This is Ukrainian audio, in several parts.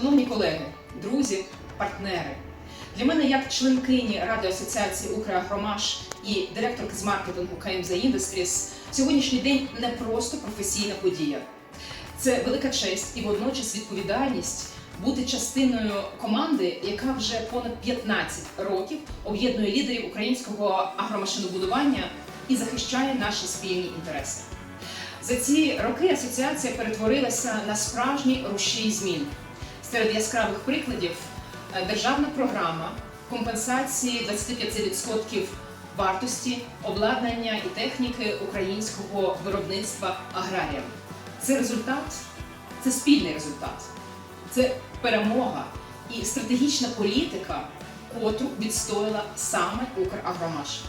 Шановні колеги, друзі, партнери, для мене як членкині Ради асоціації «Украгромаш» і директорки з маркетингу KMZ Industries сьогоднішній день не просто професійна подія. Це велика честь і водночас відповідальність бути частиною команди, яка вже понад 15 років об'єднує лідерів українського агромашинобудування і захищає наші спільні інтереси. За ці роки асоціація перетворилася на справжній рушій змін. Серед яскравих прикладів е, державна програма компенсації 25% вартості обладнання і техніки українського виробництва аграріям. Це результат, це спільний результат, це перемога і стратегічна політика, котру відстояла саме Украгромаш.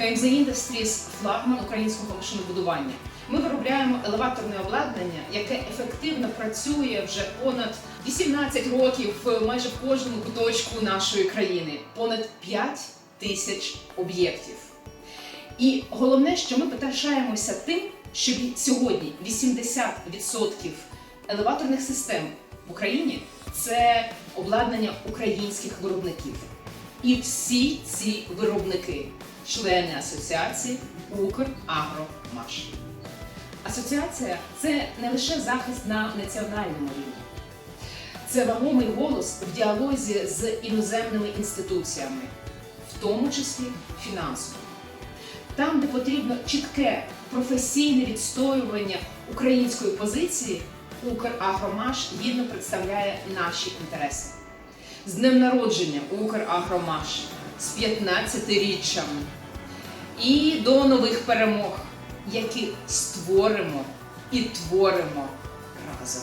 KMZ Industries – флагман українського машинобудування. Ми виробляємо елеваторне обладнання, яке ефективно працює вже понад 18 років е, майже в кожному куточку нашої країни, понад 5 тисяч об'єктів. І головне, що ми пишаємося тим, що сьогодні 80% елеваторних систем в Україні це обладнання українських виробників. І всі ці виробники члени асоціації Украгромаш. Асоціація це не лише захист на національному рівні, це вагомий голос в діалозі з іноземними інституціями, в тому числі фінансово. Там, де потрібно чітке професійне відстоювання української позиції, Украгромаш гідно представляє наші інтереси. З днем народження Украгромаш з 15-річчям і до нових перемог, які створимо і творимо разом.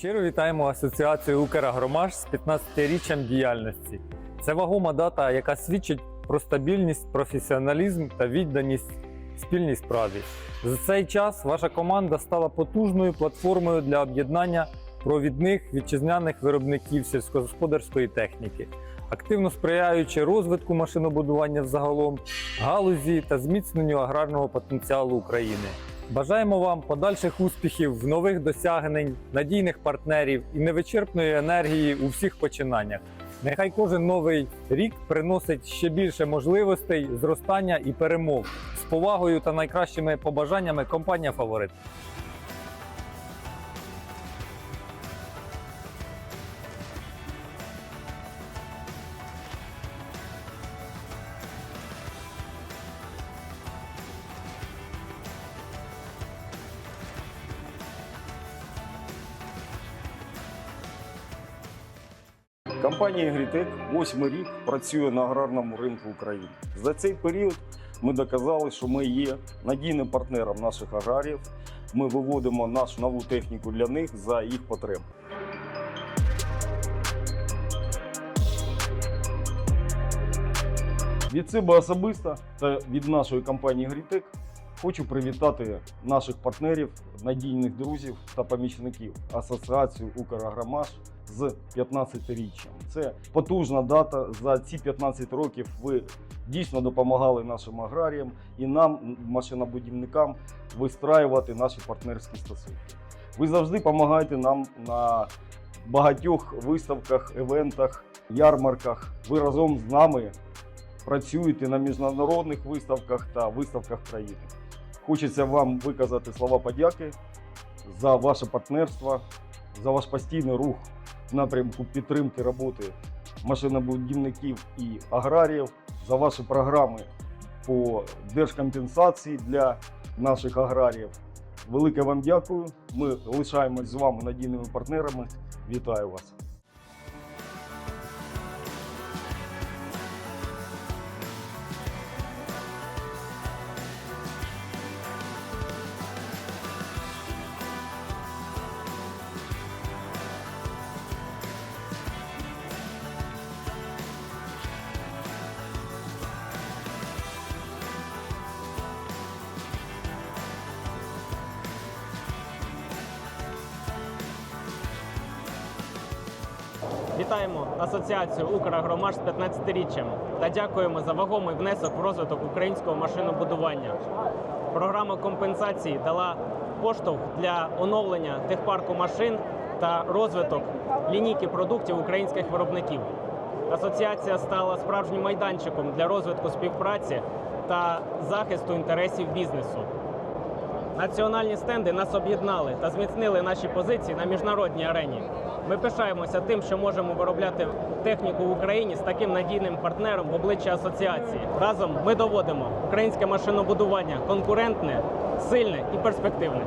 Щиро вітаємо Асоціацію Украгромаш з 15-річчям діяльності. Це вагома дата, яка свідчить про стабільність, професіоналізм та відданість спільній справі. За цей час ваша команда стала потужною платформою для об'єднання провідних вітчизняних виробників сільськогосподарської техніки, активно сприяючи розвитку машинобудування взагалом, галузі та зміцненню аграрного потенціалу України. Бажаємо вам подальших успіхів, нових досягнень, надійних партнерів і невичерпної енергії у всіх починаннях. Нехай кожен новий рік приносить ще більше можливостей, зростання і перемог з повагою та найкращими побажаннями компанія Фаворит. Компанія Грітек восьмий рік працює на аграрному ринку України. За цей період ми доказали, що ми є надійним партнером наших аграріїв. Ми виводимо нашу нову техніку для них за їх потреб. Від себе особисто та від нашої компанії Грітек хочу привітати наших партнерів, надійних друзів та помічників Асоціацію Украгромаш з 15-річчям. Це потужна дата. За ці 15 років ви дійсно допомагали нашим аграріям і нам, машинобудівникам, вистраювати наші партнерські стосунки. Ви завжди допомагаєте нам на багатьох виставках, івентах, ярмарках. Ви разом з нами працюєте на міжнародних виставках та виставках країни. Хочеться вам виказати слова подяки за ваше партнерство, за ваш постійний рух напрямку підтримки роботи машинобудівників і аграріїв, за ваші програми по держкомпенсації для наших аграріїв. Велике вам дякую. Ми лишаємось з вами надійними партнерами. Вітаю вас! Вітаємо Асоціацію Украгромаш з 15-річчям та дякуємо за вагомий внесок в розвиток українського машинобудування. Програма компенсації дала поштовх для оновлення техпарку машин та розвиток лінійки продуктів українських виробників. Асоціація стала справжнім майданчиком для розвитку співпраці та захисту інтересів бізнесу. Національні стенди нас об'єднали та зміцнили наші позиції на міжнародній арені. Ми пишаємося тим, що можемо виробляти техніку в Україні з таким надійним партнером в обличчя асоціації. Разом ми доводимо українське машинобудування конкурентне, сильне і перспективне.